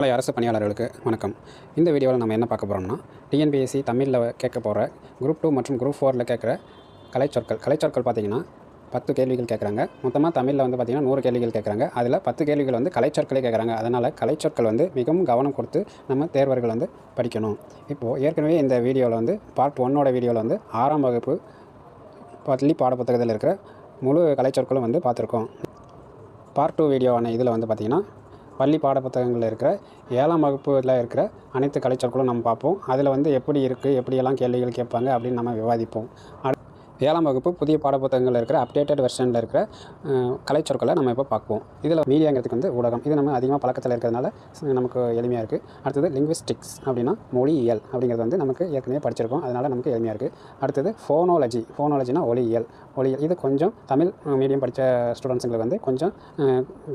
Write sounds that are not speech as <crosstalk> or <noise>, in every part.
பழைய அரசு பணியாளர்களுக்கு வணக்கம். இந்த வீடியோவில் நம்ம என்ன பார்க்க போகிறோம்னா டிஎன்பிஎஸ்சி தமிழில் கேட்க போகிற குரூப் டூ மற்றும் குரூப் ஃபோரில் கேட்குற கலைச்சொற்கள். கலைச்சொற்கள் பார்த்தீங்கன்னா பத்து கேள்விகள் கேட்குறாங்க. மொத்தமாக தமிழில் வந்து பார்த்திங்கன்னா நூறு கேள்விகள் கேட்குறாங்க. அதில் பத்து கேள்விகள் வந்து கலைச்சொற்களே கேட்குறாங்க. அதனால் கலைச்சொற்கள் வந்து மிகவும் கவனம் கொடுத்து நம்ம தேர்வர்கள் வந்து படிக்கணும். இப்போது ஏற்கனவே இந்த வீடியோவில் வந்து பார்ட் ஒன்னோட வீடியோவில் வந்து ஆறாம் வகுப்பு பள்ளி பாடப்புத்தகத்தில் இருக்கிற முழு கலைச்சொற்களும் வந்து பார்த்துருக்கோம். பார்ட் டூ வீடியோவான இதில் வந்து பார்த்திங்கன்னா பள்ளி பாடப்புத்தகங்களில் இருக்கிற ஏழாம் வகுப்பில் இருக்கிற அனைத்து கலைச்சொற்களும் நம்ம பார்ப்போம். அதில் வந்து எப்படி இருக்குது எப்படியெல்லாம் கேள்விகள் கேட்பாங்க அப்படின்னு நம்ம விவாதிப்போம். அடு- ஏழாம் வகுப்பு புதிய பாடப்புத்தகங்களில் இருக்கிற அப்டேட்டட் வெர்ஷனில் இருக்கிற கலைச்சொற்களை நம்ம இப்போ பார்ப்போம் இதில் மீடியாங்கிறதுக்கு வந்து ஊடகம். இது நம்ம அதிகமாக பழக்கத்தில் இருக்கிறதுனால நமக்கு எளிமையாக இருக்குது அடுத்தது லிங்குவிஸ்டிக்ஸ் அப்படின்னா மொழியியல் அப்படிங்கிறது வந்து நமக்கு ஏற்கனவே படிச்சிருக்கோம். அதனால் நமக்கு எளிமையாக இருக்குது அடுத்தது ஃபோனாலஜி ஃபோனாலஜினா ஒளியியல் ஒளியியல் இது கொஞ்சம் தமிழ் மீடியம் படித்த ஸ்டூடெண்ட்ஸுங்களுக்கு வந்து கொஞ்சம்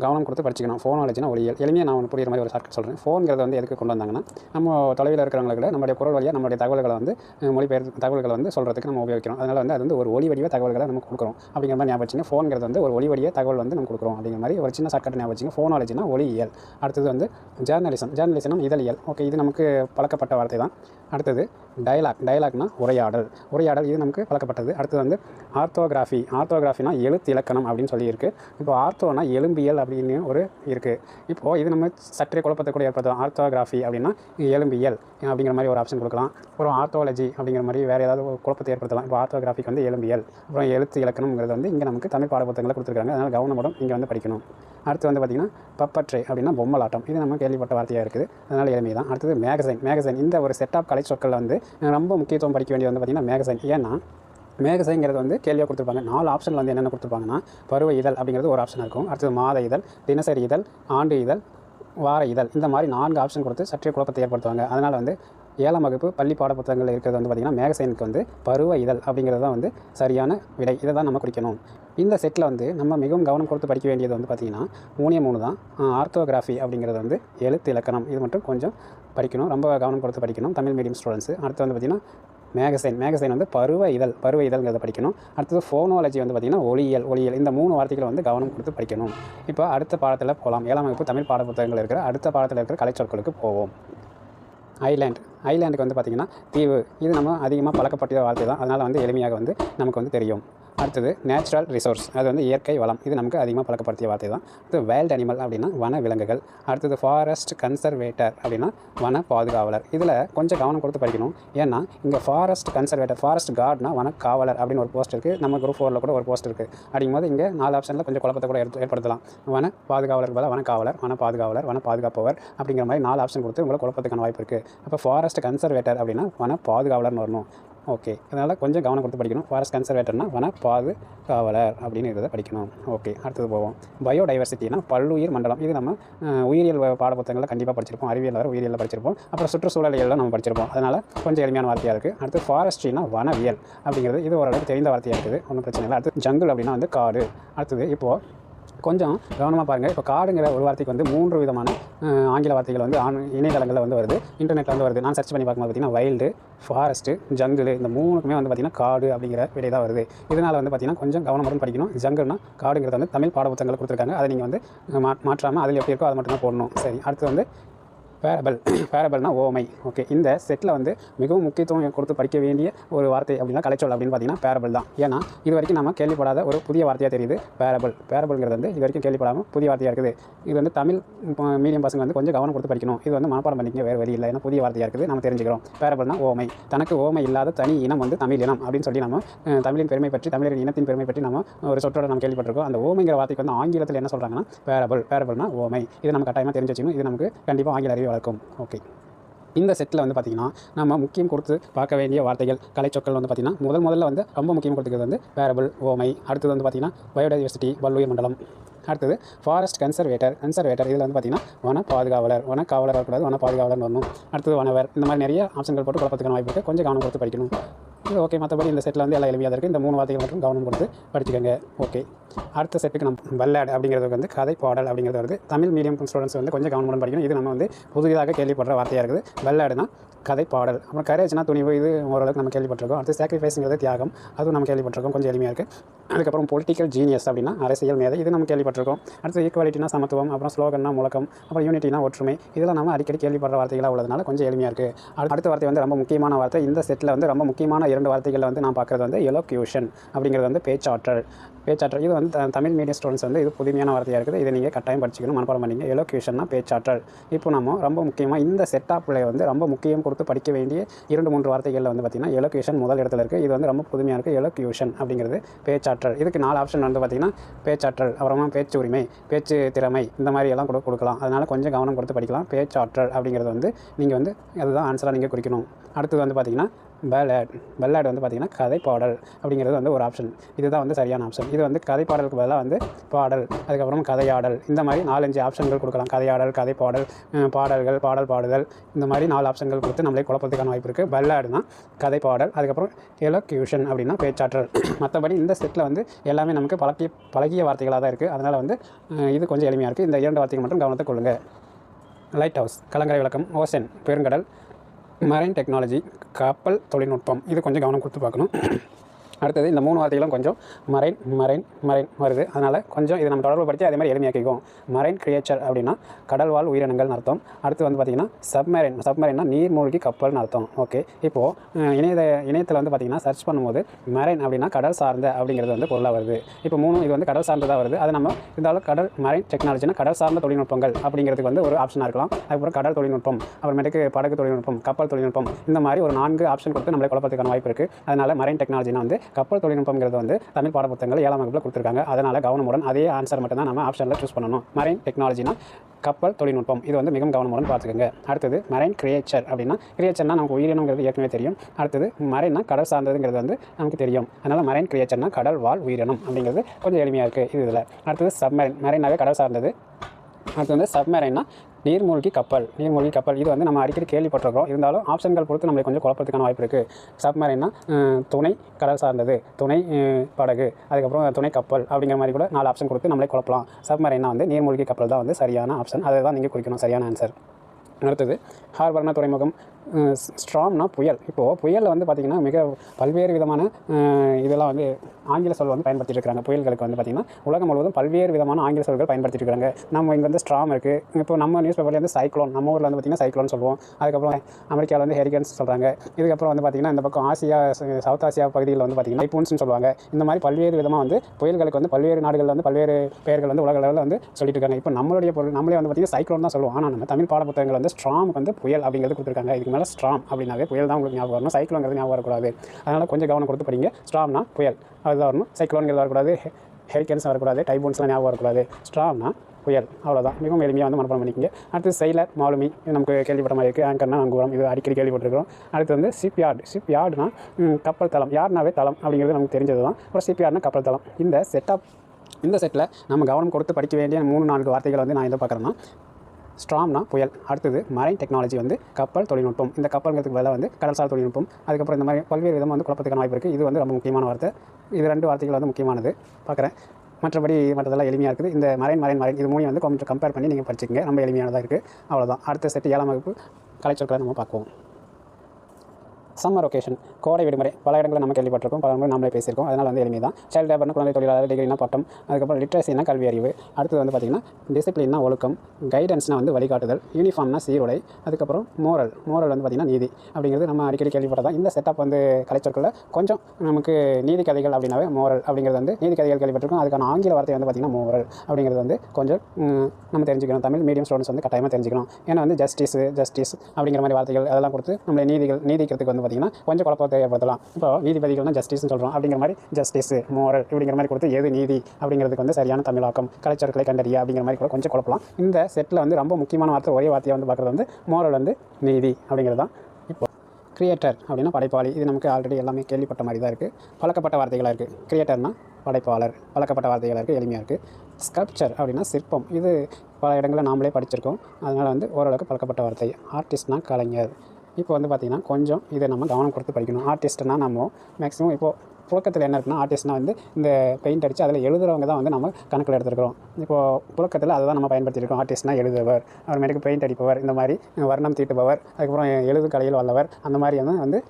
கவனம் கொடுத்து படிச்சுக்கணும். ஃபோனாலஜினா ஒளியியல் எளிமையாக நான் ஒன்று புரியுற மாதிரி ஒரு ஷார்ட்கட் சொல்கிறேன் ஃபோன்கிறது வந்து எதுக்கு கொண்டு வந்தாங்கன்னா நம்ம தொலைவில் இருக்கிறவங்களுக்கு நம்மளுடைய குரல் வழியாக நம்மளுடைய தகவல்களை வந்து அஹ், மொழிபெயர் தகவல்களை வந்து சொல்கிறதுக்கு நம்ம உபயோகிக்கிறோம். அதனால் வந்து அது வந்து ஒரு ஒளி வடிவ தகவல்களை நம்ம கொடுக்குறோம். அப்படிங்கிற மாதிரி ஞாபகம் வச்சுங்க. ஃபோன்கிறது வந்து ஒரு ஒளி வடிவ தகவல் வந்து நம்ம கொடுக்குறோம். அப்படிங்கிற மாதிரி ஒரு சின்ன ஷார்ட்கட் ஞாபகம் வச்சுங்க. ஃபோனாலஜினா ஒளியியல். அடுத்தது வந்து ஜேர்னலிசம் ஜேர்னலிசம் இதழியல். ஓகே இது நமக்கு பழக்கப்பட்ட வார்த்தை தான். அடுத்தது டயலாக் டயலாக்னா உரையாடல். உரையாடல் இது நமக்கு பழக்கப்பட்டது அடுத்தது வந்து ஆர்த்தோகிராஃபி. ஆர்த்தோகிராஃபினா எழுத்து இலக்கணம் அப்படின்னு சொல்லியிருக்கு. இப்போ ஆர்த்தோனா எலும்பியல் அப்படின்னு ஒரு இருக்குது இப்போது இது நம்ம சற்றே குழப்பத்தை கூட ஏற்படுத்தும் ஆர்த்தோகிராஃபி அப்படின்னா எலும்பியல் அப்படிங்கிற மாதிரி ஒரு ஆப்ஷன் கொடுக்கலாம். அப்புறம் ஆர்த்தோலஜி அப்படிங்கிற மாதிரி வேறு ஏதாவது ஒரு குழப்பத்தை ஏற்படுத்தலாம். இப்போ ஆர்த்தோகிராஃபிக்கு வந்து எலும்பியல். அப்புறம் எழுத்து இலக்கணம்ங்கிறது வந்து இங்கே நமக்கு தமிழ் பாடப்புத்தகங்களை கொடுத்துருக்காங்க. அதனால் கவனமுடன் இங்கே வந்து படிக்கணும். அடுத்து வந்து பார்த்திங்கன்னா பப்பட்ரை அப்படின்னா பொம்மலாட்டம். இது நம்ம கேள்விப்பட்ட வார்த்தையாக இருக்குது. அதனால் எளிமை தான். அடுத்தது மேகசைன் மேகசைன் இந்த ஒரு செட் ஆஃப் கலை சொற்களில் வந்து ரொம்ப முக்கியத்துவம் படிக்க வேண்டியது வந்து பார்த்திங்கன்னா மேகசைன் ஏன்னா மேகசைங்கிறது வந்து கேள்வியாக கொடுத்துருப்பாங்க. நாலு ஆப்ஷன் வந்து என்னென்ன கொடுத்துருப்பாங்கன்னா பருவ இதழ் அப்படிங்கிறது ஒரு ஆப்ஷன் இருக்கும். அடுத்தது மாத இதழ் தினசரி இதழ் ஆண்டு இதழ் வார இதழ். இந்த மாதிரி நான்கு ஆப்ஷன் கொடுத்து சற்றே குழப்பத்தை ஏற்படுத்துவாங்க. அதனால் வந்து ஏழாம் வகுப்பு பள்ளி பாட புத்தகங்கள் இருக்கிறது வந்து பார்த்திங்கன்னா மேகசைனுக்கு வந்து பருவ இதழ் அப்படிங்கிறது தான் வந்து சரியான விடை. இதை தான் நம்ம குறிக்கணும். இந்த செட்டில் வந்து நம்ம மிகவும் கவனம் கொடுத்து படிக்க வேண்டியது வந்து பார்த்திங்கன்னா மூணே மூணு தான். ஆர்த்தோகிராஃபி அப்படிங்கிறது வந்து எழுத்து இலக்கணம் இது மட்டும் கொஞ்சம் படிக்கணும். ரொம்ப கவனம் கொடுத்து படிக்கணும். தமிழ் மீடியம் ஸ்டூடெண்ட்ஸு அடுத்து வந்து பார்த்திங்கன்னா மேகசைன் மேகசைன் வந்து பருவ இதழ் பருவ இதழ்ங்கிறத படிக்கணும். அடுத்தது ஃபோனாலஜி வந்து பார்த்திங்கன்னா ஒளியியல் ஒளியியல். இந்த மூணு வார்த்தைகளை வந்து கவனம் கொடுத்து படிக்கணும். இப்போ அடுத்த பாடத்தில் போகலாம் ஏழாம் வகுப்பு தமிழ் பாடப்புத்தகங்கள் இருக்கிற அடுத்த பாடத்தில் இருக்கிற கலைச்சொற்களுக்கு போவோம். ஐலேண்ட் ஐலேண்டுக்கு வந்து பார்த்திங்கன்னா தீவு. இது நம்ம அதிகமாக பழக்கப்பட்ட வார்த்தை தான். அதனால் வந்து எளிமையாக வந்து நமக்கு வந்து தெரியும். அடுத்தது நேச்சுரல் ரிசோர்ஸ் அது வந்து இயற்கை வளம். இது நமக்கு அதிகமாக பழக்கப்படுத்திய வார்த்தை தான். அடுத்து வைல்ட் அனிமல் அப்படின்னா வன விலங்குகள் அடுத்தது ஃபாரஸ்ட் கன்சர்வேட்டர் அப்படின்னா வன பாதுகாவலர் இதில் கொஞ்சம் கவனம் கொடுத்து படிக்கணும். ஏன்னா இங்கே ஃபாரஸ்ட் கன்சர்வேட்டர் ஃபாரஸ்ட் கார்ட்னா வன காவலர் அப்படின்னு ஒரு போஸ்ட் இருக்குது நம்ம குரூப் ஃபோரில் கூட ஒரு போஸ்ட் இருக்குது அப்படிங்கும்போது இங்கே நாலு ஆப்ஷனில் கொஞ்சம் குழப்பத்தை கூட ஏற்ப- ஏற்படுத்தலாம். வன பாதுகாவலர் பதிலாக வன காவலர் வன பாதுகாவலர் வன பாதுகாப்பவர் அப்படிங்கிற மாதிரி நாலு ஆப்ஷன் கொடுத்து உங்களுக்கு குழப்பத்துக்கான வாய்ப்பு இருக்குது அப்போ ஃபாரஸ்ட் கன்சர்வேட்டர் அப்படின்னா வன பாதுகாவலர்னு வரணும். ஓகே. அதனால் கொஞ்சம் கவனம் கொடுத்து படிக்கணும். ஃபாரஸ்ட் கன்சர்வேட்டர்னா வன பாதுகாவலர் அப்படின்னு இருக்கிறத படிக்கணும். ஓகே. அடுத்தது போவோம். பயோடைவர்சிட்டினா பல்லுயிர் மண்டலம். இது நம்ம உயிரியல் வ- பாடப்புத்தகங்களில் கண்டிப்பாக படிச்சிருப்போம். அறிவியல் வர உயிரியலில் படிச்சிருப்போம். அப்புறம் சுற்றுச்சூழலியெல்லாம் நம்ம படிச்சிருப்போம். அதனால் கொஞ்சம் எளிமையான வார்த்தையாக இருக்குது அடுத்து ஃபாரஸ்ட்ரினா வனவியல் அப்படிங்கிறது இது ஓரளவுக்கு தெரிந்த வார்த்தையாக இருக்குது. ஒன்றும் பிரச்சனை இல்லை. அடுத்து ஜங்கிள் அப்படின்னா வந்து காடு. அடுத்தது இப்போது கொஞ்சம் கவனமாக பாருங்கள் இப்போ காடுங்கிற ஒரு வார்த்தைக்கு வந்து மூன்று விதமான ஆங்கில வார்த்தைகள் வந்து ஆன் இணையதளங்களில் வந்து வருது. இன்டர்நெட்டில் வந்து வருது. நான் சர்ச் பண்ணி பார்க்கும்போது பார்த்தீங்கன்னா வைல்டு ஃபாரஸ்ட்டு ஜங்கிள் இந்த மூணுக்குமே வந்து பார்த்திங்கன்னா காடு அப்படிங்கிற விடை தான் வருது. இதனால் வந்து பார்த்திங்கன்னா கொஞ்சம் கவனமுடன் படிக்கணும். ஜங்கிள்னா காடுங்கிறது வந்து தமிழ் பாடப்புத்தகங்கள் கொடுத்துருக்காங்க. அதை நீங்கள் வந்து மா மாற்றாமல் அதில் எப்படி இருக்கோ அதை மட்டும் தான் போடணும். சரி அடுத்து வந்து பேரபல் பேரபல்னா <clears throat> ஓமை. ஓகே இந்த செட்டில் வந்து மிகவும் முக்கியத்துவம் கொடுத்து படிக்க வேண்டிய ஒரு வார்த்தை அப்படின்னா கலைச்சொல் அப்படின்னு பார்த்தீங்கன்னா பேரபல் தான். ஏன்னா இது வரைக்கும் நம்ம கேள்விப்படாத ஒரு புதிய வார்த்தையாக தெரியுது பேரபல் பேரபல்ங்கிறது வந்து இது வரைக்கும் கேள்விப்படாமல் புதிய வார்த்தையாக இருக்குது. இது வந்து தமிழ் மீடியம் பசங்க வந்து கொஞ்சம் கவனம் கொடுத்து படிக்கணும். இது வந்து மனப்பாடம் பண்ணிக்க வேறு வழி இல்லை. ஏன்னா புதிய வார்த்தையாக இருக்குது நம்ம தெரிஞ்சுக்கிறோம். பேரபல்னா ஓமை. தனக்கு ஓமை இல்லாத தனி இனம் வந்து தமிழ் இனம் அப்படின்னு சொல்லி நம்ம தமிழின் பெருமை பற்றி தமிழரின் இனத்தின் பெருமை பற்றி நம்ம ஒரு சொற்றோட நம்ம கேள்விப்பட்டிருக்கோம். அந்த ஓமைங்கிற வார்த்தைக்கு வந்து ஆங்கிலத்தில் என்ன சொல்கிறாங்கன்னா பேரபல் பேரபல்னா ஓமை. இது நம்ம கட்டாயமாக தெரிஞ்சு வச்சுக்கணும். இது நமக்கு கண்டிப்பாக ஆங்கில அறிவை வளர்க்கும் ஓகே இந்த செட்டில் வந்து பார்த்திங்கன்னா நம்ம முக்கியம் கொடுத்து பார்க்க வேண்டிய வார்த்தைகள் கலைச்சொற்கள் வந்து பார்த்திங்கன்னா முதல் முதல்ல வந்து ரொம்ப முக்கியம் கொடுத்துக்கிறது வந்து பேரபிள் ஓமை. அடுத்தது வந்து பார்த்திங்கன்னா பயோடைவர்சிட்டி வல்லுயிர் மண்டலம். அடுத்தது ஃபாரஸ்ட் கன்சர்வேட்டர் கன்சர்வேட்டர் இதில் வந்து பார்த்திங்கன்னா வன பாதுகாவலர் வன காவலர் வரக்கூடாது வன பாதுகாவலர்னு வரணும். அடுத்தது வனவர். இந்த மாதிரி நிறைய ஆப்ஷன்கள் போட்டு குழப்பத்துக்கான வாய்ப்பு இருக்குது கொஞ்சம் கவனம் கொடுத்து படிக்கணும். இது ஓகே மற்றபடி இந்த செட்டில் வந்து எல்லாம் எளிமையாக இருக்குது இந்த மூணு வார்த்தைகள் மட்டும் கவனம் கொடுத்து படிச்சுக்கோங்க. ஓகே அடுத்த செட்டுக்கு நம்ம வெள்ளாடு அப்படிங்கிறது வந்து கதை பாடல் அப்படிங்கிறது வருது தமிழ் மீடியம் ஸ்டூடெண்ட்ஸ் வந்து கொஞ்சம் கவனம் படிக்கணும். இது நம்ம வந்து புதிதாக கேள்விப்படுற வார்த்தையாக இருக்குது. பல்லாடுனா கதை பாடல். அப்புறம் கரேஜ்னா துணிவு இது ஓரளவுக்கு நம்ம கேள்விப்பட்டிருக்கோம். அடுத்து சாக்ரிஃபைஸுங்கிறது தியாகம். அதுவும் நம்ம கேள்விப்பட்டிருக்கோம். கொஞ்சம் எளிமையாக இருக்குது அதுக்கப்புறம் பொலிட்டிக்கல் ஜீனியஸ் அப்படின்னா அரசியல் மேதை. இது நம்ம கேள்விப்பட்டிருக்கோம். அடுத்து ஈக்குவாலிட்டினா சமத்துவம் அப்புறம் ஸ்லோகன்னா முழக்கம் அப்புறம் யூனிட்டினா ஒற்றுமை. இதெல்லாம் நம்ம அடிக்கடி கேள்விப்படுற வார்த்தைகளாக உள்ளதுனால கொஞ்சம் எளிமையாக இருக்குது அடுத்த வார்த்தை வந்து ரொம்ப முக்கியமான வார்த்தை. இந்த செட்டில் வந்து ரொம்ப முக்கியமான இரண்டு வார்த்தைகளில் வந்து நான் பார்க்குறது வந்து எலோக்யூஷன் அப்படிங்கிறது வந்து பேச்சாற்றல். பேச்சாற்றல். இது வந்து தமிழ் மீடியம் ஸ்டூடெண்ட்ஸ் வந்து இது புதுமையான வார்த்தையாக இருக்குது. இதை நீங்கள் கட்டாயம் படிச்சுக்கணும் மனப்பாடம் பண்ணிங்க. எலோக்யூஷன்னா பேச்சாற்றல். இப்போ நம்ம ரொம்ப முக்கியமாக இந்த செட்டாப்பில் வந்து ரொம்ப முக்கியம் கொடுத்து படிக்க வேண்டிய இரண்டு மூன்று வார்த்தைகளில் வந்து பார்த்திங்கன்னா எலோகேஷன் முதல் இடத்துல இருக்குது இது வந்து ரொம்ப புதுமையாக இருக்குது எலோக்யூஷன் அப்படிங்கிறது பேச்சாற்றல். இதுக்கு நாலு ஆப்ஷன் வந்து பார்த்திங்கன்னா பேச்சாற்றல் அப்புறமா பேச்சு உரிமை பேச்சு திறமை இந்த மாதிரி எல்லாம் கூட கொடுக்கலாம். அதனால் கொஞ்சம் கவனம் கொடுத்து படிக்கலாம். பேச்சாற்றல் அப்படிங்கிறது வந்து நீங்கள் வந்து அதுதான் ஆன்சராக நீங்கள் குறிக்கணும். அடுத்தது வந்து பார்த்திங்கன்னா பேலட் பெல்லாட் வந்து பார்த்திங்கன்னா கதை பாடல் அப்படிங்கிறது வந்து ஒரு ஆப்ஷன் இதுதான் வந்து சரியான ஆப்ஷன் இது வந்து கதை பாடலுக்கு பதிலாக வந்து பாடல் அதுக்கப்புறம் கதையாடல். இந்த மாதிரி நாலஞ்சு ஆப்ஷன்கள் கொடுக்கலாம். கதையாடல் கதை பாடல் பாடல்கள் பாடல் பாடுதல். இந்த மாதிரி நாலு ஆப்ஷன்கள் கொடுத்து நம்மளே குழப்பத்துக்கான வாய்ப்பு இருக்குது பெல்லாடுனா கதை பாடல் அதுக்கப்புறம் எலோக்யூஷன் அப்படின்னா பேச்சாற்றல். <clears throat> மற்றபடி இந்த செட்டில் வந்து எல்லாமே நமக்கு பழகிய பழகிய வார்த்தைகளாக தான் இருக்குது அதனால் வந்து இது கொஞ்சம் எளிமையாக இருக்குது இந்த இரண்டு வார்த்தைகள் மட்டும் கவனத்தை கொள்ளுங்கள் லைட் ஹவுஸ் கலங்கரை விளக்கம் ஓசன் பெருங்கடல் மரைன் டெக்னாலஜி கப்பல் தொழில்நுட்பம் இது கொஞ்சம் கவனம் கொடுத்து பார்க்கணும். அடுத்தது இந்த மூணு வார்த்தைகளும் கொஞ்சம் மரைன் மரைன் மரைன் வருது. அதனால் கொஞ்சம் இது நம்ம தொடர்பு படுத்தி அதே மாதிரி எளிமையாக்கிக்குவோம் மரைன் கிரியேச்சர் அப்படின்னா கடல்வாழ் உயிரினங்கள்னு அர்த்தம். அடுத்து வந்து பார்த்திங்கன்னா சப்மரைன் சப்மரைன்னா நீர்மூழ்கி கப்பல்னு அர்த்தம். ஓகே இப்போது இணையத இணையத்தில் வந்து பார்த்திங்கன்னா சர்ச் பண்ணும்போது மரைன் அப்படின்னா கடல் சார்ந்த அப்படிங்கிறது வந்து பொருளாக வருது. இப்போ மூணு இது வந்து கடல் சார்ந்ததாக வருது. அது நம்ம இருந்தாலும் கடல் மரைன் டெக்னாலஜினா கடல் சார்ந்த தொழில்நுட்பங்கள் அப்படிங்கிறதுக்கு வந்து ஒரு ஆப்ஷனாக இருக்கலாம். அதுக்கப்புறம் கடல் தொழில்நுட்பம் அப்புறமேட்டுக்கு படகு தொழில்நுட்பம் கப்பல் தொழில்நுட்பம் இந்த மாதிரி ஒரு நான்கு ஆப்ஷன் கொடுத்து நம்மளை குழப்பத்துக்கான வாய்ப்பு இருக்குது அதனால் மரைன் டெக்னாலஜினா வந்து கப்பல் தொழில்நுட்பங்கிறது வந்து தமிழ் பாடப்புத்தகங்கள் ஏழாம் வகுப்பில் கொடுத்துருக்காங்க. அதனால் கவனமுடன் அதே ஆன்சர் மட்டும் தான் நம்ம ஆப்ஷனில் சூஸ் பண்ணணும். மரைன் டெக்னாலஜினா கப்பல் தொழில்நுட்பம். இது வந்து மிகவும் கவனமுடன் பார்த்துக்கோங்க. அடுத்தது மரைன் கிரியேச்சர் அப்படின்னா கிரியேச்சர்னா நமக்கு உயிரினங்கிறது ஏற்கனவே தெரியும். அடுத்தது மரைன்னா கடல் சார்ந்ததுங்கிறது வந்து நமக்கு தெரியும். அதனால் மரைன் கிரியேச்சர்னா கடல் வாழ் உயிரினம் அப்படிங்கிறது கொஞ்சம் எளிமையாக இருக்குது இது இதில். அடுத்தது சப்மரைன் மரைனாவே கடல் சார்ந்தது. அடுத்து வந்து சப்மரைன்னா நீர்மூழ்கி கப்பல் நீர்மூழ்கி கப்பல். இது வந்து நம்ம அடிக்கடி கேள்விப்பட்டிருக்கிறோம். இருந்தாலும் ஆப்ஷன்கள் பொறுத்து நம்மளுக்கு கொஞ்சம் குழப்பத்துக்கான வாய்ப்பு இருக்குது சப்மரைன்னா துணை கடல் சார்ந்தது. துணை படகு அதுக்கப்புறம் துணை கப்பல் அப்படிங்கிற மாதிரி கூட நாலு ஆப்ஷன் கொடுத்து நம்மளே குழப்பலாம். சப்மரைனா வந்து நீர்மூழ்கி கப்பல் தான் வந்து சரியான ஆப்ஷன் அதை தான் நீங்கள் குறிக்கணும். சரியான ஆன்சர் அடுத்தது ஹார்பர்னா துறைமுகம். ஸ்ட்ராங்னா புயல். இப்போது புயலில் வந்து பார்த்திங்கன்னா மிக பல்வேறு விதமான இதெல்லாம் வந்து ஆங்கில சொல் வந்து பயன்படுத்திட்டு இருக்காங்க புயல்களுக்கு வந்து பார்த்திங்கன்னா உலகம் முழுவதும் பல்வேறு விதமான ஆங்கில சொல்கள் பயன்படுத்திட்டு இருக்காங்க நம்ம இங்கே வந்து ஸ்ட்ராம் இருக்குது இப்போ நம்ம நியூஸ் பேப்பரில் வந்து சைக்ளோன் நம்ம ஊரில் வந்து பார்த்திங்கன்னா சைக்ளோன் சொல்லுவோம். அதுக்கப்புறம் அமெரிக்காவில் வந்து ஹெரிகன்ஸ் சொல்கிறாங்க இதுக்கப்புறம் வந்து பார்த்திங்கன்னா இந்த பக்கம் ஆசியா ச- சவுத் ஆசியா பகுதியில் வந்து பார்த்திங்கன்னா ஐபூன்ஸ்னு சொல்லுவாங்க. இந்த மாதிரி பல்வேறு விதமாக வந்து புயல்களுக்கு வந்து பல்வேறு நாடுகளில் வந்து பல்வேறு பெயர்கள் வந்து உலக லெவலில் வந்து சொல்லிட்டு இருக்காங்க இப்போ நம்மளுடைய பொருள் நம்மளே வந்து பார்த்திங்கன்னா சைக்ளோன் தான் சொல்லுவோம். ஆனால் நம்ம தமிழ் பாட புத்தகங்கள் வந்து ஸ்ட்ராங் வந்து புயல் அப்படிங்கிறது கொடுத்துருக்காங்க. இதுக்கு மேலே ஸ்ட்ராம் அப்படின்னாவே புயல் தான் உங்களுக்கு ஞாபகம் வரணும். சைக்ளோங்கிறது ஞாபகம் வரக்கூடாது. அதனால் கொஞ்சம் கவனம் கொடுத்து படிங்க. ஸ்ட்ராம்னா புயல். அதுதான் வரணும். சைக்ளோன்கிறது வரக்கூடாது. ஹெரிக்கன்ஸ் வரக்கூடாது. டைபூன்ஸ்லாம் ஞாபகம் வரக்கூடாது. ஸ்ட்ராம்னா புயல். அவ்வளோதான் மிகவும் எளிமையாக வந்து மனப்பாடம் பண்ணிக்கங்க. அடுத்து செயலர் மாலுமி. நமக்கு கேள்விப்பட்ட மாதிரி இருக்குது ஆங்கர்னா அங்குரம் இது அடிக்கடி கேள்விப்பட்டிருக்கிறோம். அடுத்து வந்து ஷிப் யார்டு கப்பல் தளம். யார்னாவே தளம் அப்படிங்கிறது நமக்கு தெரிஞ்சது தான் அப்புறம் ஷிப்யார்டுனா கப்பல் தளம். இந்த செட்டப் இந்த செட்டில் நம்ம கவனம் கொடுத்து படிக்க வேண்டிய மூணு நான்கு வார்த்தைகள் வந்து நான் எதை பார்க்குறேன்னா ஸ்ட்ராம்னா புயல். அடுத்தது மரைன் டெக்னாலஜி வந்து கப்பல் தொழில்நுட்பம். இந்த கப்பல்களுக்கு பதிலாக வந்து கடல்சார் தொழில்நுட்பம். அதுக்கப்புறம் இந்த மாதிரி பல்வேறு விதமாக வந்து குழப்பத்துக்கான வாய்ப்பு இருக்குது இது வந்து ரொம்ப முக்கியமான வார்த்தை. இது ரெண்டு வார்த்தைகள் வந்து முக்கியமானது. பார்க்குறேன் மற்றபடி மற்றதெல்லாம் எளிமையாக இருக்குது. இந்த மரைன் மரைன் மரைன் இது மூணு வந்து கொஞ்சம் கம்பேர் பண்ணி நீங்கள் படிச்சுக்கங்க. ரொம்ப எளிமையானதாக இருக்குது அவ்வளோதான் அடுத்த செட்டு ஏழாம் வகுப்பு கலைச்சொற்களை நம்ம பார்ப்போம். சம்மர் ஒகேஷன் கோடை விடுமுறை பல இடங்களில் நம்ம கேள்விப்பட்டிருக்கோம். பல இடங்களில் நம்மளே பேசியிருக்கோம். அதனால் வந்து எளிமை தான் சைல்டு லேபர்னு குழந்தை தொழிலாளர் டிகிரினா பட்டம் அதுக்கப்புறம் லிட்ரஸினா கல்வி அறிவு. அடுத்தது வந்து பார்த்திங்கன்னா டிசிப்ளின்னா ஒழுக்கம் கைடன்ஸ்னா வந்து வழிகாட்டுதல் யூனிஃபார்ம்னா சீருடை அதுக்கப்புறம் மோரல் மோரல் வந்து பார்த்திங்கன்னா நீதி அப்படிங்கிறது நம்ம அடிக்கடி கேள்விப்பட்டதான். இந்த செட்டப் வந்து கலைச்சொற்களில் கொஞ்சம் நமக்கு நீதி கதைகள் அப்படின்னாவே மோரல் அப்படிங்கிறது வந்து நீதி கதைகள் கேள்விப்பட்டிருக்கோம். அதுக்கான ஆங்கில வார்த்தை வந்து பார்த்திங்கன்னா மோரல் அப்படிங்கிறது வந்து கொஞ்சம் நம்ம தெரிஞ்சுக்கணும். தமிழ் மீடியம் ஸ்டூடெண்ட்ஸ் வந்து கட்டாயமாக தெரிஞ்சுக்கணும். ஏன்னா வந்து ஜஸ்டிஸ் ஜஸ்டிஸ் அப்படிங்கிற மாதிரி வார்த்தைகள் அதெல்லாம் கொடுத்து நம்மளை நீதிகள் நீதிக்கிறதுக்கு வந்து பார்த்திங்கன்னா கொஞ்சம் குழப்பத்தை ஏற்படுத்தலாம். இப்போ நீதிபதிகள்னா ஜஸ்டிஸ்னு சொல்கிறோம் அப்படிங்கிற மாதிரி ஜஸ்டிஸ் மோரல் இப்படிங்கிற மாதிரி கொடுத்து எது நீதி அப்படிங்கிறதுக்கு வந்து சரியான தமிழாக்கம் கலைச்சொற்களை கண்டறிய அப்படிங்கிற மாதிரி கூட கொஞ்சம் குழப்பலாம். இந்த செட்டில் வந்து ரொம்ப முக்கியமான வார்த்தை ஒரே வார்த்தையை வந்து பார்க்குறது வந்து மோரல் வந்து நீதி அப்படிங்கிறது தான். இப்போ கிரியேட்டர் அப்படின்னா படைப்பாளி. இது நமக்கு ஆல்ரெடி எல்லாமே கேள்விப்பட்ட மாதிரி தான் இருக்குது பழக்கப்பட்ட வார்த்தைகளாக இருக்குது கிரியேட்டர்னா படைப்பாளர். பழக்கப்பட்ட வார்த்தைகளாக இருக்குது எளிமையாக இருக்குது ஸ்கல்ப்சர் அப்படின்னா சிற்பம். இது பல இடங்களில் நாமளே படிச்சிருக்கோம். அதனால் வந்து ஓரளவுக்கு பழக்கப்பட்ட வார்த்தை. ஆர்டிஸ்ட்னா கலைஞர். இப்போ வந்து பார்த்திங்கன்னா கொஞ்சம் இதை நம்ம கவனம் கொடுத்து படிக்கணும். ஆர்டிஸ்ட்னா நம்ம மேக்ஸிமம் இப்போது புழக்கத்தில் என்ன இருக்குன்னா ஆர்டிஸ்ட்னா வந்து இந்த பெயிண்ட் அடித்து அதில் எழுதுறவங்க தான் வந்து நம்ம கணக்கில் எடுத்துருக்கிறோம். இப்போது புழக்கத்தில் அதை தான் நம்ம பயன்படுத்தியிருக்கோம். ஆர்டிஸ்ட்னா எழுதுபவர் அப்புறமேட்டுக்கு பெயிண்ட் அடிப்பவர் இந்த மாதிரி வர்ணம் தீட்டுபவர் அதுக்கப்புறம் எழுது கலையில் வல்லவர் அந்த மாதிரி வந்து வந்து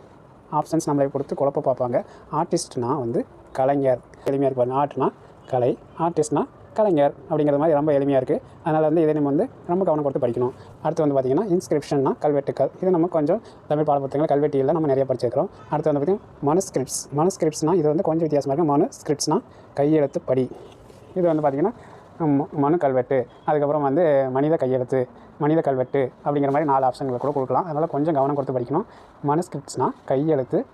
ஆப்ஷன்ஸ் நம்மளை கொடுத்து குழப்ப பார்ப்பாங்க. ஆர்டிஸ்ட்னா வந்து கலைஞர். எளிமையாக இருப்பாங்க ஆர்ட்னா கலை ஆர்டிஸ்ட்னா கலைஞர் அப்படிங்கிற மாதிரி ரொம்ப எளிமையாக இருக்குது அதனால் வந்து இதை நம்ம வந்து ரொம்ப கவனம் கொடுத்து படிக்கணும். அடுத்து வந்து பார்த்திங்கன்னா இன்ஸ்கிரிப்ஷன்னா கல்வெட்டுக்கள். இது நம்ம கொஞ்சம் தமிழ் பாடப்புத்தகங்கள் கல்வெட்டியில் நம்ம நிறைய படிச்சிருக்கிறோம். அடுத்து வந்து பார்த்திங்கன்னா மனுஸ்கிரிப்ட்ஸ் மனுஸ்கிரிப்ட்ஸ்னால் இது வந்து கொஞ்சம் வித்தியாசமாக இருக்குது மனுஸ்கிரிப்ட்ஸ்னால் கையெழுத்து படி. இது வந்து பார்த்திங்கன்னா ம- மனு கல்வெட்டு. அதுக்கப்புறம் வந்து மனித கையெழுத்து மனித கல்வெட்டு அப்படிங்கிற மாதிரி நாலு ஆப்ஷன்களை கூட கொடுக்கலாம். அதனால் கொஞ்சம் கவனம் கொடுத்து படிக்கணும். மனுஸ்கிரிப்ட்ஸ்னால் கையெழுத்து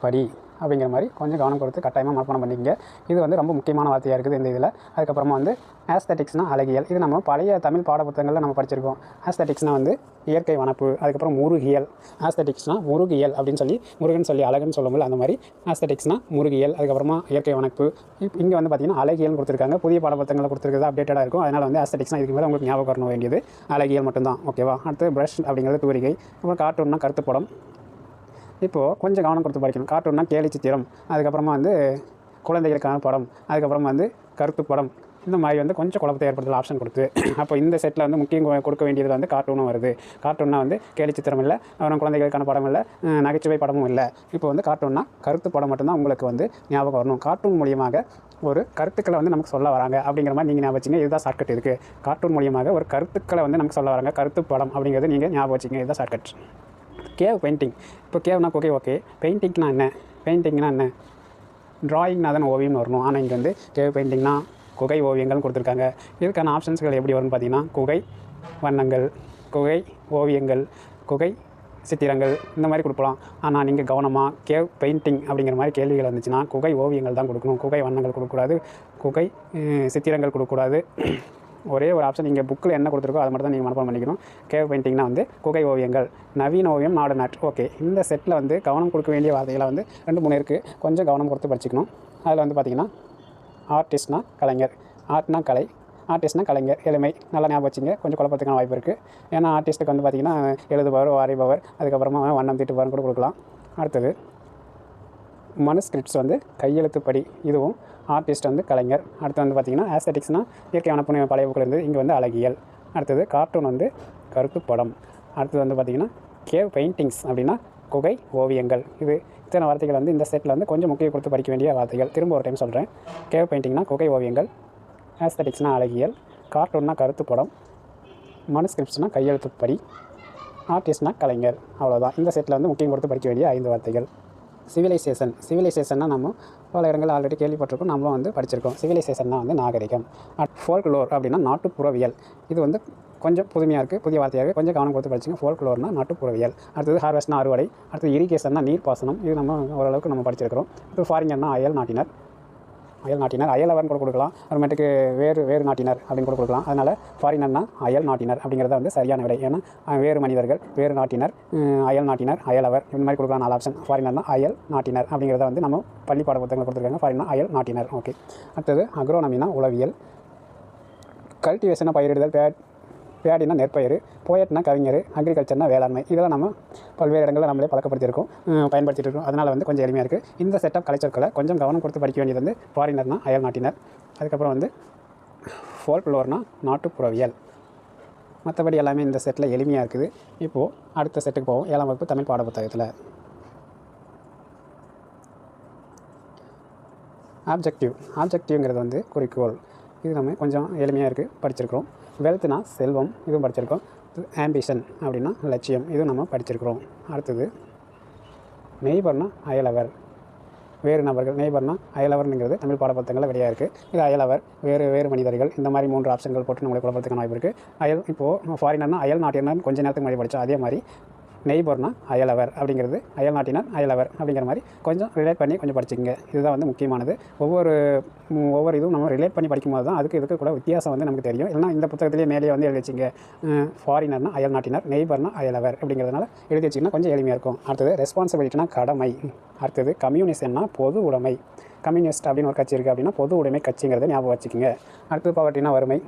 படி. அப்படிங்கிற மாதிரி கொஞ்சம் கவனம் கொடுத்து கட்டாயமாக மனப்பாடம் பண்ணிக்கங்க. இது வந்து ரொம்ப முக்கியமான வார்த்தையாக இருக்குது இந்த இதில். அதுக்கப்புறமா வந்து ஆஸ்தட்டிக்ஸ்னால் அழகியல். இது நம்ம பழைய தமிழ் பாடப்புத்தகங்களில் நம்ம படிச்சிருக்கோம். ஆஸ்தட்டிக்ஸ்னால் வந்து இயற்கை வனப்பு அதுக்கப்புறம் முருகியல். ஆஸ்தட்டிக்ஸ்னால் முருகியல் அப்படின்னு சொல்லி முருகன் சொல்லி அழகுன்னு சொல்லும்போது அந்த மாதிரி. ஆஸ்தட்டிக்ஸ்னால் முருகியல் அதுக்கப்புறமா இயற்கை வனப்பு. இங்கே வந்து பார்த்திங்கன்னா அழகியல் கொடுத்துருக்காங்க. புதிய பாடப்புத்தகங்களை கொடுத்துருக்கிறது அப்டேட்டடாக இருக்கும். அதனால் வந்து ஆஸ்தட்டிக்ஸ்னால் இதுக்கு மேலே உங்களுக்கு ஞாபகம் வரணும் வேண்டியது. அழகியல் மட்டும்தான். ஓகேவா அடுத்து ப்ரஷ் அப்படிங்கிறது தூரிகை. அப்புறம் கார்ட்டூன்னா கருத்துப்படம். இப்போது கொஞ்சம் கவனம் கொடுத்து படிக்கணும். கார்ட்டூன்னா கேலி சித்திரம் அதுக்கப்புறமா வந்து குழந்தைகளுக்கான படம். அதுக்கப்புறமா வந்து கருத்து படம். இந்த மாதிரி வந்து கொஞ்சம் குழப்பத்தை ஏற்படுத்தல ஆப்ஷன் கொடுத்து. <clears throat> அப்போ இந்த செட்டில் வந்து முக்கியம் கொடுக்க வேண்டியது வந்து கார்ட்டூனும் வருது. கார்ட்டூன்னா வந்து கேலி சித்திரம் இல்லை. அப்புறம் குழந்தைகளுக்கான படம் இல்லை. நகைச்சுவை படமும் இல்லை. இப்போ வந்து கார்ட்டூன்னா கருத்து படம் மட்டும்தான் உங்களுக்கு வந்து ஞாபகம் வரணும். கார்ட்டூன் மூலியமாக ஒரு கருத்துக்களை வந்து நமக்கு சொல்ல வராங்க. அப்படிங்கிற மாதிரி நீங்கள் ஞாபகம் வச்சுங்க. இதுதான் ஷார்ட்கட் இருக்குது கார்ட்டூன் மூலியமாக ஒரு கருத்துக்களை வந்து நமக்கு சொல்ல வராங்க. கருத்து படம் அப்படிங்கிறது நீங்கள் ஞாபகம் வச்சுங்க. இதுதான் ஷார்ட்கட் கேவ் பெயிண்டிங் இப்போ கேவ்னா ஓகே ஓகே பெயிண்டிங்னா என்ன? பெயிண்டிங்னா என்ன? ட்ராயிங்னா தானே ஓவியம்னு வரணும். ஆனால் இங்கே வந்து கேவ் பெயிண்டிங்னா குகை ஓவியங்கள்னு கொடுத்துருக்காங்க. இதுக்கான ஆப்ஷன்ஸ்கள் எப்படி வரும்னு பார்த்தீங்கன்னா குகை வண்ணங்கள் குகை ஓவியங்கள் குகை சித்திரங்கள் இந்த மாதிரி கொடுக்கலாம். ஆனால் நீங்கள் கவனமாக கேவ் பெயிண்டிங் அப்படிங்கிற மாதிரி கேள்விகள் வந்துச்சுன்னா குகை ஓவியங்கள் தான் கொடுக்கணும். குகை வண்ணங்கள் கொடுக்கக்கூடாது. குகை சித்திரங்கள் கொடுக்கக்கூடாது. ஒரே ஒரு ஆப்ஷன் நீங்கள் புக்கில் என்ன கொடுத்துருக்கோ அதை மட்டும் தான் நீங்கள் மனப்பாடம் பண்ணிக்கணும். கேவ் பெயிண்டிங்னா வந்து குகை ஓவியங்கள் நவீன ஓவியம் நாடு நாட் ஓகே இந்த செட்டில் வந்து கவனம் கொடுக்க வேண்டிய வார்த்தைகளை வந்து ரெண்டு மூணு இருக்குது கொஞ்சம் கவனம் கொடுத்து படிச்சுக்கணும். அதில் வந்து பார்த்திங்கன்னா ஆர்டிஸ்ட்னா கலைஞர். ஆர்ட்னா கலை. ஆர்டிஸ்ட்னா கலைஞர். எளிமை. நல்லா ஞாபகம் வச்சுங்க. கொஞ்சம் குழப்பத்துக்கான வாய்ப்பு இருக்குது ஏன்னா ஆர்டிஸ்ட்டுக்கு வந்து பார்த்திங்கன்னா எழுதுபவர் வாரிபவர் அதுக்கப்புறமா வண்ணம் தீட்டுபவர்னு கூட கொடுக்கலாம். அடுத்தது மனுஸ்கிரிப்ட்ஸ் வந்து கையெழுத்துப்படி இதுவும் ஆர்டிஸ்ட் வந்து கலைஞர். அடுத்து வந்து பார்த்திங்கன்னா ஆஸ்தட்டிக்ஸ்னால் இயற்கையான புனித பழைய புக்கள் இருந்து இங்கே வந்து அழகியல். அடுத்தது கார்ட்டூன் வந்து கருத்து படம். அடுத்தது வந்து பார்த்திங்கன்னா கேவ் பெயிண்டிங்ஸ் அப்படின்னா குகை ஓவியங்கள். இது இத்தனை வார்த்தைகள் வந்து இந்த செட்டில் வந்து கொஞ்சம் முக்கியம் கொடுத்து படிக்க வேண்டிய வார்த்தைகள். திரும்ப ஒரு டைம் சொல்கிறேன் கேவ் பெயிண்டிங்னா குகை ஓவியங்கள் ஆஸ்தட்டிக்ஸ்னால் அழகியல் கார்ட்டூன்னா கருத்து படம் மனுஸ்கிரிப்ட்ஸ்னால் கையெழுத்துப்படி ஆர்டிஸ்ட்னா கலைஞர். அவ்வளோதான் இந்த செட்டில் வந்து முக்கியம் கொடுத்து படிக்க வேண்டிய ஐந்து வார்த்தைகள். சிவிலைசேஷன் சிவிலைசேஷன்னா நம்ம பல இடங்கள் ஆல்ரெடி கேள்விப்பட்டிருக்கோம். நம்மளும் வந்து படிச்சிருக்கோம். சிவிலைசேஷன்னா வந்து நாகரிகம். ஃபோல்க்லோர் அப்படின்னா நாட்டுப்புறவியல். இது வந்து கொஞ்சம் புதுமையாக இருக்குது புதிய வார்த்தையாக கொஞ்சம் கவனம் கொடுத்து படிச்சுங்க. ஃபோல்க்லோர்னா நாட்டுப்புறவியல். அடுத்தது ஹார்வெஸ்ட்னா அறுவடை. அடுத்தது இரிகேஷன்னா நீர் பாசனம் இது நம்ம ஓரளவுக்கு நம்ம படிச்சிருக்கிறோம். அடுத்து ஃபாரினர்னா அயல் நாட்டினர். அயல் நாட்டினர். அயலவர்னு கூட கொடுக்கலாம். அப்புறமேட்டுக்கு வேறு வேறு நாட்டினர் அப்படின்னு கூட கொடுக்கலாம். அதனால் ஃபாரினர்னா அயல் நாட்டினர் அப்படிங்கிறத வந்து சரியான விடை. ஏன்னா வேறு மனிதர்கள் வேறு நாட்டினர் அயல் நாட்டினர் அயலவர் இந்த மாதிரி கொடுக்கலாம். நாலு ஆப்ஷன் ஃபாரினர்னா அயல் நாட்டினர் அப்படிங்கிறத வந்து நம்ம பள்ளி பாட புத்தகங்கள் கொடுத்துருக்காங்க. ஃபாரினா அயல் நாட்டினர். ஓகே அடுத்தது அக்ரோனமினா உளவியல். கல்டிவேஷனை பயிரிடுதல் பேடினா நெற்பயிர் போயட்னா கவிஞர் அக்ரிகல்ச்சர்னா வேளாண்மை. இதெல்லாம் நம்ம பல்வேறு இடங்களில் நம்மளே பழக்கப்படுத்தியிருக்கோம் பயன்படுத்திட்டு இருக்கோம். அதனால் வந்து கொஞ்சம் எளிமையாக இருக்குது இந்த செட்டப் கலைச்சொற்களை கொஞ்சம் கவனம் கொடுத்து படிக்க வேண்டியது வந்து ஃபாரினர்னா அயல் நாட்டினர் அதுக்கப்புறம் வந்து ஃபோல்க்லோர்னா நாட்டுப்புறவியல். மற்றபடி எல்லாமே இந்த செட்டில் எளிமையாக இருக்குது. இப்போது அடுத்த செட்டுக்கு போவோம். ஏழாம் வகுப்பு தமிழ் பாட புத்தகத்தில். ஆப்ஜெக்டிவ் ஆப்ஜெக்டிவ்ங்கிறது வந்து குறிக்கோள். இது நம்ம கொஞ்சம் எளிமையாக இருக்குது படிச்சிருக்கிறோம். வெல்த்னா செல்வம் இதுவும் படிச்சிருக்கோம். ஆம்பிஷன் அப்படின்னா லட்சியம் இதுவும் நம்ம படிச்சிருக்கிறோம். அடுத்தது நெய்பர்னா அயலவர் வேறு நபர்கள் நெய்பர்னா அயலவர்ங்கிறது தமிழ் பாடப்படுத்தங்களில் வெளியாக இருக்குது இது அயலவர் வேறு வேறு மனிதர்கள் இந்த மாதிரி மூன்று ஆப்ஷன்கள் போட்டு நம்மளுக்கு குழப்பத்துக்கான வாய்ப்பு இருக்குது அயல் இப்போது ஃபாரினர்னா அயல் நாட்டினர் கொஞ்சம் நேரத்துக்கு முன்னாடி படித்தோம் அதே மாதிரி நெய்பர்னா அயலவர் அப்படிங்கிறது அயல் நாட்டினர் அயலவர் அப்படிங்கிற மாதிரி கொஞ்சம் ரிலேட் பண்ணி கொஞ்சம் படிச்சுக்கங்க. இதுதான் வந்து முக்கியமானது. ஒவ்வொரு ஒவ்வொரு இதுவும் நம்ம ரிலேட் பண்ணி படிக்கும்போது தான் அதுக்கு இதுக்கு கூட வித்தியாசம் வந்து நமக்கு தெரியும். இல்லைனா இந்த புத்தகத்திலேயே மேலே வந்து எழுதி வச்சிங்க. ஃபாரினர்னா அயல் நாட்டினர் நெய்பர்னா அயலவர் அப்படிங்கிறதுனால எழுதி வச்சிங்கன்னா கொஞ்சம் எளிமையாக இருக்கும். அடுத்தது ரெஸ்பான்சிபிலிட்டினா கடமை. அடுத்தது கம்யூனிசம்னா பொது உடைமை. கம்யூனிஸ்ட் அப்படின்னு ஒரு கட்சி இருக்குது அப்படின்னா பொது உடைமை கட்சிங்கிறத ஞாபகம் வச்சுக்கோங்க. அடுத்தது பவர்ட்டினா வறுமை.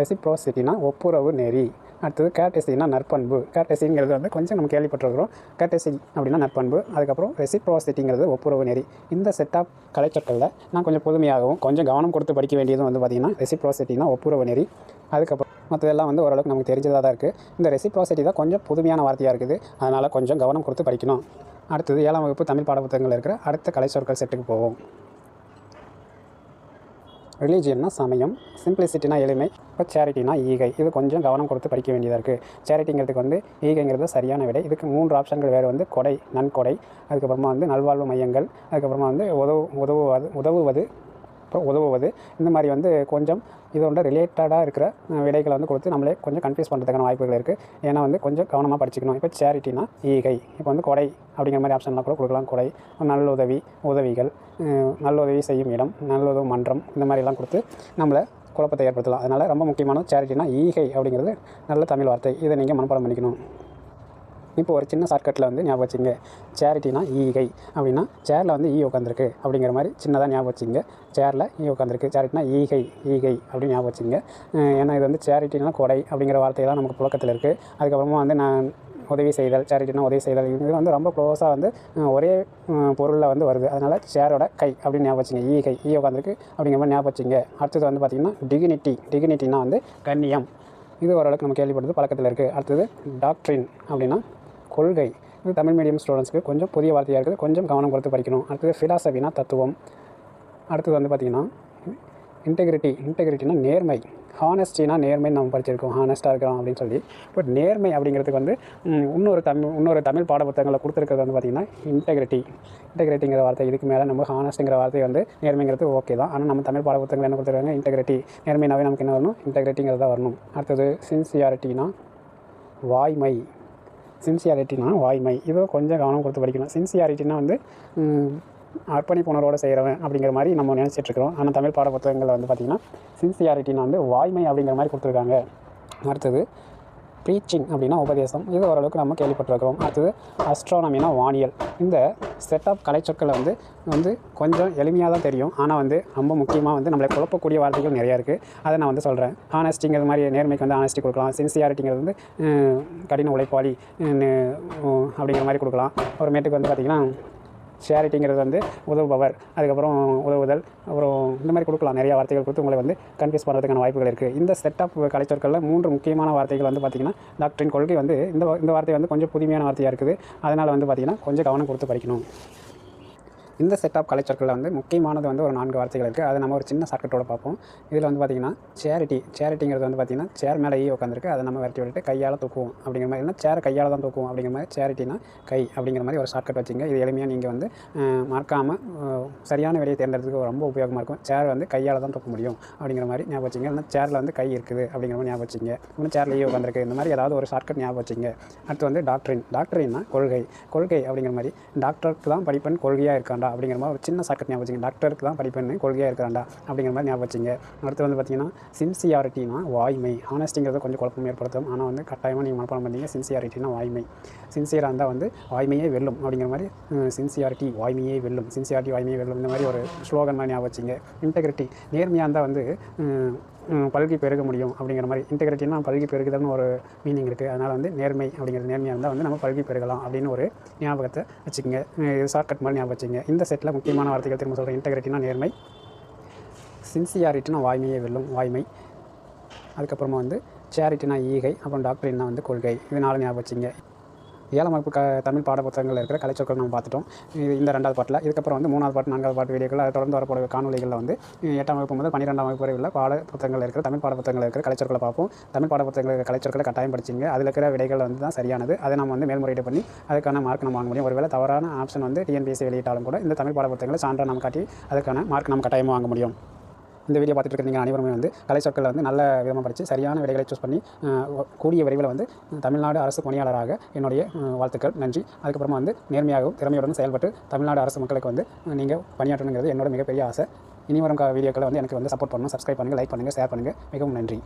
ரெசிப்ரோசிட்டினா ஒப்புரவு நெறி. அடுத்தது கேட்டசினா நற்பண்பு. கேட்டசிங்கிறது வந்து கொஞ்சம் நம்ம கேள்விப்பட்டிருக்கிறோம். கேட்டசி அப்படின்னா நற்பண்பு. அதுக்கப்புறம் ரெசிப்ரோசிட்டிங்கிறது ஒப்புரவு நெறி. இந்த செட் ஆஃப் கலைச்சொற்களில் நான் கொஞ்சம் புதுமையாகவும் கொஞ்சம் கவனம் கொடுத்து படிக்க வேண்டியதும் வந்து பார்த்திங்கன்னா ரெசிப்ரோசிட்டினா ஒப்புரவு நெறி. அதுக்கப்புறம் மற்றதெல்லாம் வந்து ஓரளவுக்கு நமக்கு தெரிஞ்சதாக தான் இருக்குது இந்த ரெசிப்ரோசிட்டி தான் கொஞ்சம் புதுமையான வார்த்தையாக இருக்குது. அதனால் கொஞ்சம் கவனம் கொடுத்து படிக்கணும். அடுத்தது ஏழாம் வகுப்பு தமிழ் பாடப்புத்தகங்கள் இருக்கிற அடுத்த கலைச்சொற்கள் செட்டுக்கு போவோம். ரிலீஜியன்னா சமயம் சிம்பிளிசிட்டினா எளிமை இப்போ சேரிட்டினா ஈகை. இது கொஞ்சம் கவனம் கொடுத்து படிக்க வேண்டியதாக இருக்குது சேரிட்டிங்கிறதுக்கு வந்து ஈகைங்கிறது சரியான விடை. இதுக்கு மூன்று ஆப்ஷன்கள் வேறு வந்து கொடை நன்கொடை அதுக்கப்புறமா வந்து நல்வாழ்வு மையங்கள் அதுக்கப்புறமா வந்து உதவு உதவுவது உதவுவது உதவுவது. இந்த மாதிரி வந்து கொஞ்சம் இதோட ரிலேட்டடாக இருக்கிற விடைகளை வந்து கொடுத்து நம்மளே கொஞ்சம் கன்ஃபியூஸ் பண்ணுறதுக்கான வாய்ப்புகள் இருக்குது ஏன்னா வந்து கொஞ்சம் கவனமாக படிச்சுக்கணும். இப்போ சேரிட்டினா ஈகை. இப்போ வந்து கொடை அப்படிங்கிற மாதிரி ஆப்ஷன்லாம் கூட கொடுக்கலாம். கொடை நல்லுதவி உதவிகள் நல்லுதவி செய்யும் இடம் நல்லுதவு மன்றம் இந்த மாதிரிலாம் கொடுத்து நம்மளை குழப்பத்தை ஏற்படுத்தலாம். அதனால் ரொம்ப முக்கியமான சேரிட்டினா ஈகை அப்படிங்கிறது நல்ல தமிழ் வார்த்தை. இதை நீங்கள் மனப்பாடம் பண்ணிக்கணும். இப்போ ஒரு சின்ன ஷார்ட்கட்டில் வந்து ஞாபகம் வச்சுங்க. சேரிட்டினா ஈகை. அப்படின்னா சேரில் வந்து ஈ உட்காந்துருக்கு அப்படிங்கிற மாதிரி சின்னதாக ஞாபகம் வச்சுங்க. சேரில் ஈ உட்காந்துருக்கு சேரிட்டினா ஈகை ஈகை அப்படின்னு ஞாபகம் வச்சுங்க. ஏன்னா இது வந்து சேரிட்டினா கொடை அப்படிங்கிற வார்த்தையெல்லாம் நமக்கு புழக்கத்தில் இருக்குது அதுக்கப்புறமா வந்து நான் உதவி செய்தல் சேரிட்டினா உதவி செய்தல் இது வந்து ரொம்ப க்ளோஸாக வந்து ஒரே பொருளில் வந்து வருது. அதனால் சேரோட கை அப்படின்னு ஞாபகம் வச்சுங்க. ஈகை ஈ உட்காந்துருக்கு அப்படிங்கிற மாதிரி ஞாபகம் வச்சுங்க. அடுத்தது வந்து பார்த்திங்கன்னா டிகினிட்டி டிகினிட்டினா வந்து கண்ணியம். இது ஓரளவுக்கு நம்ம கேள்விப்படுறது பழக்கத்தில் இருக்குது அடுத்தது டாக்ட்ரின் அப்படின்னா கொள்கை. இது தமிழ் மீடியம் ஸ்டூடெண்ட்ஸ்க்கு கொஞ்சம் புதிய வார்த்தையாக இருக்குது. கொஞ்சம் கவனம் கொடுத்து படிக்கணும். அடுத்தது ஃபிலாசபினா தத்துவம். அடுத்தது வந்து பார்த்திங்கன்னா இன்டெகிரிட்டி இன்டெகிரிட்டினா நேர்மை. ஹானஸ்டினா நேர்மை நம்ம படிச்சிருக்கோம். ஹானஸ்ட்டாக இருக்கிறோம் அப்படின்னு சொல்லி. பட் நேர்மை அப்படிங்கிறதுக்கு வந்து இன்னொரு தமிழ் இன்னொரு தமிழ் பாடப்புத்தகங்களில் கொடுத்துருக்கிறது வந்து பார்த்திங்கன்னா இன்டெகிரிட்டி இன்டெகிரிட்டிங்கிற வார்த்தை இதுக்கு மேலே நம்ம ஹானஸ்ட்டுங்கிற வார்த்தை வந்து நேர்மைங்கிறது ஓகே தான். ஆனால் நம்ம தமிழ் பாடப்புத்தகங்கள் என்ன கொடுத்துருக்காங்க? இன்டெகிரிட்டி நேர்மைனாவே நமக்கு என்ன வரணும்? இன்டெகிரிட்டிங்கிறது தான் வரணும். அடுத்தது சின்சியாரிட்டினா வாய்மை. சின்சியாரிட்டினா வாய்மை. இதை கொஞ்சம் கவனம் கொடுத்து படிக்கணும். சின்சியாரிட்டினா வந்து ம், அர்ப்பணிப்பு உணர்வோடு செய்கிறவன் அப்படிங்கிற மாதிரி நம்ம நினச்சிட்ருக்கிறோம் ஆனால் தமிழ் பாட புத்தகங்களில் வந்து பார்த்திங்கன்னா சின்சியாரிட்டினா வந்து வாய்மை அப்படிங்கிற மாதிரி கொடுத்துருக்காங்க. அடுத்தது ப்ரீச்சிங் அப்படின்னா உபதேசம். இது ஓரளவுக்கு நம்ம கேள்விப்பட்டிருக்கிறோம். அடுத்தது அஸ்ட்ரானமினா வானியல். இந்த செட் ஆஃப் கலைச்சொற்களை வந்து வந்து கொஞ்சம் எளிமையாக தான் தெரியும். ஆனால் வந்து ரொம்ப முக்கியமாக வந்து நம்மளை குழப்பக்கூடிய வார்த்தைகள் நிறையா இருக்குது அதை நான் வந்து சொல்கிறேன் ஆனஸ்டிங்கிறது மாதிரி நேர்மைக்கு வந்து ஆனஸ்டி கொடுக்கலாம். சின்சியாரிட்டிங்கிறது வந்து கடின உழைப்பாளி அப்படிங்கிற மாதிரி கொடுக்கலாம். அப்புறமேட்டுக்கு வந்து பார்த்திங்கன்னா ஷேரிட்டிங்கிறது வந்து உதவுபவர் அதுக்கப்புறம் உதவுதல் அப்புறம் இந்த மாதிரி கொடுக்கலாம். நிறைய வார்த்தைகள் கொடுத்து உங்களை வந்து கன்ஃபியூஸ் பண்ணுறதுக்கான வாய்ப்புகள் இருக்குது இந்த செட் ஆஃப் கலைச்சொற்களில் மூன்று முக்கியமான வார்த்தைகள் வந்து பார்த்திங்கன்னா டாக்டரின் கொள்கை வந்து இந்த இந்த வார்த்தை வந்து கொஞ்சம் புதுமையான வார்த்தையாக இருக்குது. அதனால் வந்து பார்த்திங்கன்னா கொஞ்சம் கவனம் கொடுத்து படிக்கணும். இந்த செட் ஆஃப் கலைச்சொற்களில் வந்து முக்கியமானது வந்து ஒரு நான்கு வார்த்தைகள் இருக்குது அதை நம்ம ஒரு சின்ன ஷார்ட்கட்டோட பார்ப்போம். இதில் வந்து பார்த்திங்கன்னா சேரிட்டி சேரிட்டிங்கிறது வந்து பார்த்திங்கன்னா சேர் மேலே ஈ e உட்காந்துருக்கு அதை நம்ம விரட்டி விட்டுட்டு கையால் தூக்குவோம் அப்படிங்கிற மாதிரி. இல்லைன்னா சேரை கையால் தான் தூக்குவோம் அப்படிங்கிற மாதிரி சேரிட்டினா கை அப்படிங்கிற மாதிரி ஒரு ஷார்ட்கட் வச்சுங்க. இது எளிமையாக நீங்கள் வந்து மறக்காமல் சரியான விடையை தேர்ந்தெடுத்துக்கு ரொம்ப உபயோகமாக இருக்கும். சேர் வந்து கையால் தான் தூக்க முடியும் அப்படிங்கிற மாதிரி ஞாபகம் வச்சுங்க. இல்லைன்னா சேரில் வந்து கை இருக்குது அப்படிங்கிற மாதிரி ஞாபகம் வச்சுங்க. இன்னும் சேரில் ஈ e உட்காந்துருக்கு இந்த மாதிரி ஏதாவது ஒரு ஷார்ட்கட் ஞாபகம் வச்சுங்க. அடுத்து வந்து டாக்டரின் டாக்டரின்னா கொள்கை. கொள்கை அப்படிங்கிற மாதிரி டாக்டருக்கு தான் படிப்பேன் கொள்கையாக இருக்காண்டா அப்படிங்கிற மாதிரி ஒரு சின்ன ஷார்ட்கட் ஞாபகம் வச்சுங்க. டாக்டருக்கு தான் படிப்பேன் கொள்கையாக இருக்கிறாண்டா அப்படிங்கிற மாதிரி ஞாபகம் வச்சுங்க. அடுத்து வந்து பார்த்தீங்கன்னா சின்சியாரிட்டினா வாய்மை. ஆனஸ்டிங்கிறது கொஞ்சம் குழப்பம் ஏற்படுத்தும். ஆனால் வந்து கட்டாயமாக நீங்கள் மனப்பாடம் பண்ணீங்க சின்சியாரிட்டினா வாய்மை. சின்சியராக இருந்தால் வந்து வாய்மையே வெல்லும் அப்படிங்கிற மாதிரி சின்சியாரிட்டி வாய்மையே வெல்லும். சின்சியாரிட்டி வாய்மையே வெல்லும். இந்த மாதிரி ஒரு ஸ்லோகன் மாதிரி ஞாபகம் வச்சுங்க. இன்டெகிரிட்டி நேர்மையாக இருந்தால் வந்து பல்கி பெருக முடியும் அப்படிங்கிற மாதிரி. இன்டெகிரிட்டினா பல்கி பெருகுதல்னு ஒரு மீனிங் இருக்குது அதனால் வந்து நேர்மை அப்படிங்கிற நேர்மையாக இருந்தால் வந்து நம்ம பல்கி பெருகலாம் அப்படின்னு ஒரு ஞாபகத்தை வச்சுக்கோங்க. இது ஷார்ட்கட் மாதிரி ஞாபகம் வச்சுங்க இந்த செட்டில் முக்கியமான வார்த்தைகள் திரும்ப சொல்கிறேன் இன்டெகிரிட்டினா நேர்மை. சின்சியாரிட்டினா வாய்மையே வெல்லும் வாய்மை. அதுக்கப்புறமா வந்து சேரிட்டினா ஈகை அப்புறம் டாக்டரின்னா வந்து கொள்கை. இது நாலு ஞாபகம் வச்சுங்க ஏழாம் வகுப்பு க தமிழ் பாட புத்தகங்களில் இருக்கிற கலைச்சொற்கள் நம்ம பார்த்துட்டோம். இது இந்த ரெண்டாவது பாட்டில். இதுக்கப்புறம் வந்து மூணாவது பாட்டு நான்காவது பாட்டு வீடியோக்கள் அதை தொடர்ந்து வரக்கூடிய காணொலிகளில் வந்து எட்டாம் வகுப்பு முதல் பன்னிரெண்டாம் வகுப்பு வரை உள்ள பாட புத்தகங்கள் இருக்கிற தமிழ் பாட புத்தகங்கள் இருக்கிற கலைச்சொற்களை பார்ப்போம். தமிழ் பாட புத்தகங்கள் கலைச்சொற்களை கட்டாயம் படிச்சிங்க. அதில் இருக்கிற விடைகள் வந்து தான் சரியானது. அதை நம்ம வந்து மேல்முறையீடு பண்ணி அதுக்கான மார்க் நம்ம வாங்க முடியும். ஒருவேளை தவறான ஆப்ஷன் வந்து டிஎன்பிஎஸ்சி வெளியிட்டாலும் கூட இந்த தமிழ் பாட புத்தகங்களை சான்றாக நம்ம காட்டி அதுக்கான மார்க் நம்ம கட்டாயமாக வாங்க முடியும். இந்த வீடியோ பார்த்துட்டு இருக்கீங்க நீங்கள் அனைவருமே வந்து கலை சொற்களை வந்து நல்ல விதமாக படித்து சரியான விடைகளை சூஸ் பண்ணி கூடிய விரைவில் வந்து தமிழ்நாடு அரசு பணியாளராக என்னுடைய வாழ்த்துக்கள் நன்றி. அதுக்கப்புறமா வந்து நேர்மையாகவும் திறமையுடன் செயல்பட்டு தமிழ்நாடு அரசு மக்களுக்கு வந்து நீங்கள் பணியாற்றணுங்கிறது என்னோட மிகப்பெரிய ஆசை. இனி வரும் வீடியோக்களை வந்து எனக்கு வந்து சப்போர்ட் பண்ணணும் சப்ஸ்கிரைப் பண்ணுங்கள் லைக் பண்ணுங்கள் ஷேர் பண்ணுங்கள் மிகவும் நன்றி.